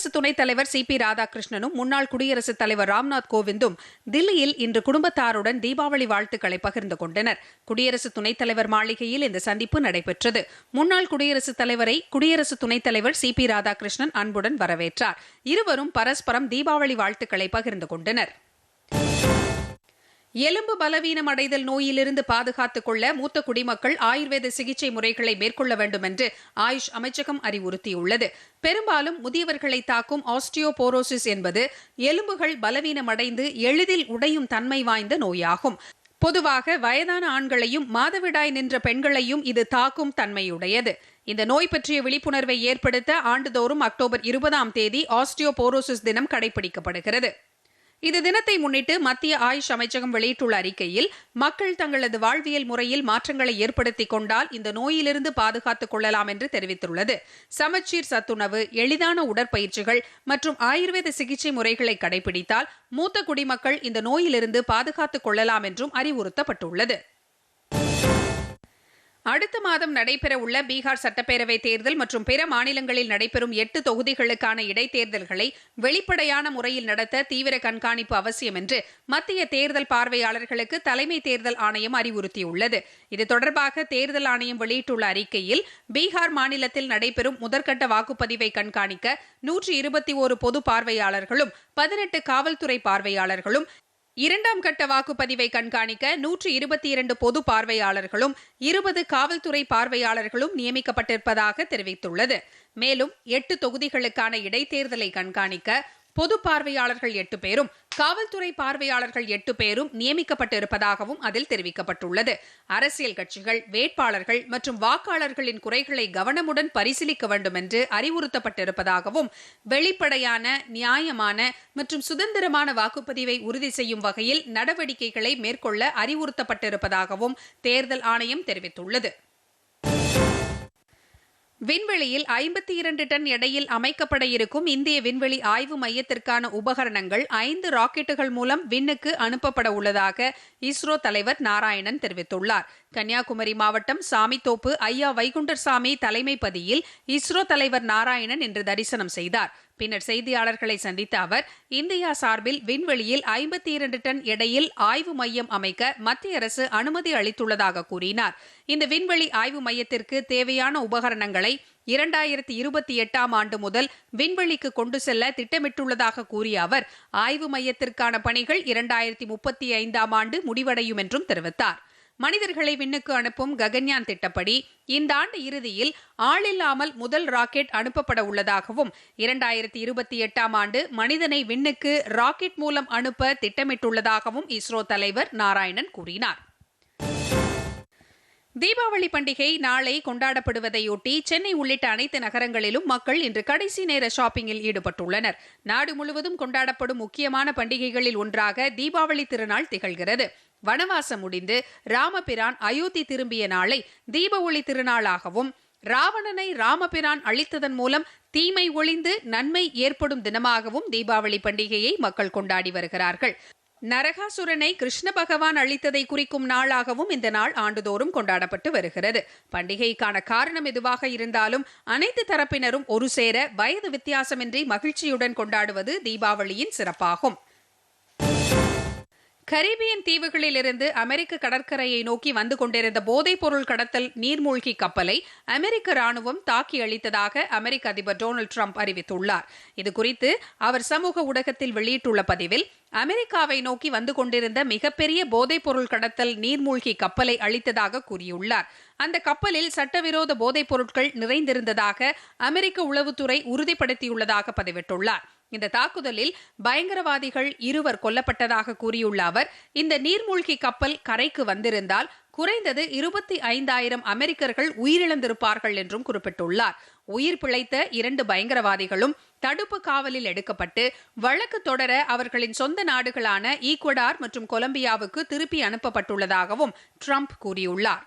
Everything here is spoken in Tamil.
குடியரசு துணைத் தலைவர் சி பி ராதாகிருஷ்ணனும் முன்னாள் குடியரசுத் தலைவர் ராம்நாத் கோவிந்தும் தில்லியில் இன்று குடும்பத்தாருடன் தீபாவளி வாழ்த்துக்களை பகிர்ந்து கொண்டனர். குடியரசு துணைத் தலைவர் மாளிகையில் இந்த சந்திப்பு நடைபெற்றது. முன்னாள் குடியரசுத் தலைவரை குடியரசு துணைத் தலைவர் சி பி ராதாகிருஷ்ணன் அன்புடன் வரவேற்றார். இருவரும் பரஸ்பரம் தீபாவளி வாழ்த்துக்களை பகிர்ந்து கொண்டனர். எலும்பு பலவீனம் அடைதல் நோயிலிருந்து பாதுகாத்துக் கொள்ள மூத்த குடிமக்கள் ஆயுர்வேத சிகிச்சை முறைகளை மேற்கொள்ள வேண்டும் என்று ஆயுஷ் அமைச்சகம் அறிவுறுத்தியுள்ளது. பெரும்பாலும் முதியவர்களை தாக்கும் ஆஸ்டியோபோரோசிஸ் என்பது எலும்புகள் பலவீனமடைந்து எளிதில் உடையும் தன்மை வாய்ந்த நோயாகும். பொதுவாக வயதான ஆண்களையும் மாதவிடாய் நின்ற பெண்களையும் இது தாக்கும் தன்மையுடையது. இந்த நோய் பற்றிய விழிப்புணர்வை ஏற்படுத்த ஆண்டுதோறும் அக்டோபர் இருபதாம் தேதி ஆஸ்டியோபோரோசிஸ் தினம் கடைபிடிக்கப்படுகிறது. இது தினத்தை முன்னிட்டு மத்திய ஆயுஷ் அமைச்சகம் வெளியிட்டுள்ள அறிக்கையில் மக்கள் தங்களது வாழ்வியல் முறையில் மாற்றங்களை ஏற்படுத்திக் கொண்டால் இந்த நோயிலிருந்து பாதுகாத்துக் கொள்ளலாம் என்று தெரிவித்துள்ளது. சமச்சீர் சத்துணவு எளிதான உடற்பயிற்சிகள் மற்றும் ஆயுர்வேத சிகிச்சை முறைகளை கடைபிடித்தால் மூத்த குடிமக்கள் இந்த நோயிலிருந்து பாதுகாத்துக் கொள்ளலாம் என்றும் அறிவுறுத்தப்பட்டுள்ளது. அடுத்த மாதம் நடைபெறவுள்ள பீகார் சட்டப்பேரவை தேர்தல் மற்றும் பிற மாநிலங்களில் நடைபெறும் எட்டு தொகுதிகளுக்கான இடைத்தேர்தல்களை வெளிப்படையான முறையில் நடத்த தீவிர கண்காணிப்பு அவசியம் என்று மத்திய தேர்தல் பார்வையாளர்களுக்கு தலைமை தேர்தல் ஆணையம் அறிவுறுத்தியுள்ளது. இது தொடர்பாக தேர்தல் ஆணையம் வெளியிட்டுள்ள அறிக்கையில் பீகார் மாநிலத்தில் நடைபெறும் முதற்கட்ட வாக்குப்பதிவை கண்காணிக்க நூற்றி இருபத்தி ஒரு பொது பார்வையாளர்களும் பதினெட்டு காவல்துறை பார்வையாளர்களும் இரண்டாம் கட்ட வாக்குப்பதிவை கண்காணிக்க நூற்று இருபத்தி இரண்டு பொது பார்வையாளர்களும் இருபது காவல்துறை பார்வையாளர்களும் நியமிக்கப்பட்டிருப்பதாக தெரிவித்துள்ளது. மேலும் எட்டு தொகுதிகளுக்கான இடைத்தேர்தலை கண்காணிக்க பொது பார்வையாளர்கள் எட்டு பேரும் காவல்துறை பார்வையாளர்கள் எட்டு பேரும் நியமிக்கப்பட்டிருப்பதாகவும் அதில் தெரிவிக்கப்பட்டுள்ளது. அரசியல் கட்சிகள் வேட்பாளர்கள் மற்றும் வாக்காளர்களின் குறைகளை கவனமுடன் பரிசீலிக்க வேண்டும் என்று அறிவுறுத்தப்பட்டிருப்பதாகவும் வெளிப்படையான நியாயமான மற்றும் சுதந்திரமான வாக்குப்பதிவை உறுதி செய்யும் வகையில் நடவடிக்கைகளை மேற்கொள்ள அறிவுறுத்தப்பட்டிருப்பதாகவும் தேர்தல் ஆணையம் தெரிவித்துள்ளது. விண்வெளியில் ஐம்பத்தி இரண்டு டன் எடையில் அமைக்கப்பட இருக்கும் இந்திய விண்வெளி ஆய்வு மையத்திற்கான உபகரணங்கள் ஐந்து ராக்கெட்டுகள் மூலம் விண்ணுக்கு அனுப்பப்பட உள்ளதாக இஸ்ரோ தலைவர் நாராயணன் தெரிவித்துள்ளார். கன்னியாகுமரி மாவட்டம் சாமித்தோப்பு ஐயா வைகுண்டர் சாமி தலைமைப்பதியில் இஸ்ரோ தலைவர் நாராயணன் இன்று தரிசனம் செய்தார். பின்னர் செய்தியாளர்களை சந்தித்த அவர் இந்தியா சார்பில் விண்வெளியில் ஐம்பத்தி இரண்டு டன் எடையில் ஆய்வு மையம் அமைக்க மத்திய அரசு அனுமதி அளித்துள்ளதாக கூறினார். இந்த விண்வெளி ஆய்வு மையத்திற்கு தேவையான உபகரணங்களை இரண்டாயிரத்தி இருபத்தி எட்டாம் ஆண்டு முதல் விண்வெளிக்கு கொண்டு செல்ல திட்டமிட்டுள்ளதாக கூறிய அவர் ஆய்வு மையத்திற்கான பணிகள் இரண்டாயிரத்தி முப்பத்தி ஐந்தாம் ஆண்டு முடிவடையும் என்றும் தெரிவித்தார். மனிதர்களை விண்ணுக்கு அனுப்பும் ககன்யான் திட்டப்படி இந்த ஆண்டு இறுதியில் ஆளில்லாமல் முதல் ராக்கெட் அனுப்பப்பட உள்ளதாகவும் இரண்டாயிரத்தி இருபத்தி எட்டாம் ஆண்டு மனிதனை விண்ணுக்கு ராக்கெட் மூலம் அனுப்ப திட்டமிட்டுள்ளதாகவும் இஸ்ரோ தலைவர் நாராயணன் கூறினார். தீபாவளி பண்டிகை நாளை கொண்டாடப்படுவதையொட்டி சென்னை உள்ளிட்ட அனைத்து நகரங்களிலும் மக்கள் இன்று கடைசி நேர ஷாப்பிங்கில் ஈடுபட்டுள்ளனர். நாடு முழுவதும் கொண்டாடப்படும் முக்கியமான பண்டிகைகளில் ஒன்றாக தீபாவளி திருநாள் திகழ்கிறது. வனவாசம் முடிந்து ராமபிரான் அயோத்தி திரும்பிய நாளை தீப ஒளி திருநாளாகவும் ராவணனை ராமபிரான் அழித்ததன் மூலம் தீமை ஒளிந்து நன்மை ஏற்படும் தினமாகவும் தீபாவளி பண்டிகையை மக்கள் கொண்டாடி வருகிறார்கள். நரகாசுரனை கிருஷ்ண பகவான் அளித்ததை குறிக்கும் நாளாகவும் இந்த நாள் ஆண்டுதோறும் கொண்டாடப்பட்டு வருகிறது. பண்டிகைக்கான காரணம் எதுவாக இருந்தாலும் அனைத்து தரப்பினரும் ஒரு சேர வயது வித்தியாசமின்றி மகிழ்ச்சியுடன் கொண்டாடுவது தீபாவளியின் சிறப்பாகும். கரீபியன் தீவுகளிலிருந்து அமெரிக்க கடற்கரையை நோக்கி வந்து கொண்டிருந்த போதைப் பொருள் கடத்தல் நீர்மூழ்கி கப்பலை அமெரிக்க ராணுவம் தாக்கி அளித்ததாக அமெரிக்க அதிபர் டொனால்டு ட்ரம்ப் அறிவித்துள்ளார். இதுகுறித்து அவர் சமூக ஊடகத்தில் வெளியிட்டுள்ள பதிவில் அமெரிக்காவை நோக்கி வந்து கொண்டிருந்த மிகப்பெரிய போதைப் பொருள் கடத்தல் நீர்மூழ்கி கப்பலை அளித்ததாக கூறியுள்ளார். அந்த கப்பலில் சட்டவிரோத போதைப் பொருட்கள் நிறைந்திருந்ததாக அமெரிக்க உளவுத்துறை உறுதிப்படுத்தியுள்ளதாக பதிவிட்டுள்ளார். இந்த தாக்குதலில் பயங்கரவாதிகள் இருவர் கொல்லப்பட்டதாக கூறியுள்ள அவர் இந்த நீர்மூழ்கி கப்பல் கரைக்கு வந்திருந்தால் குறைந்தது இருபத்தி ஐந்தாயிரம் அமெரிக்கர்கள் உயிரிழந்திருப்பார்கள் என்றும் குறிப்பிட்டுள்ளார். உயிர் பிழைத்த இரண்டு பயங்கரவாதிகளும் தடுப்பு காவலில் எடுக்கப்பட்டு வழக்கு தொடர அவர்களின் சொந்த நாடுகளான ஈக்வடார் மற்றும் கொலம்பியாவுக்கு திருப்பி அனுப்பப்பட்டுள்ளதாகவும் ட்ரம்ப் கூறியுள்ளார்.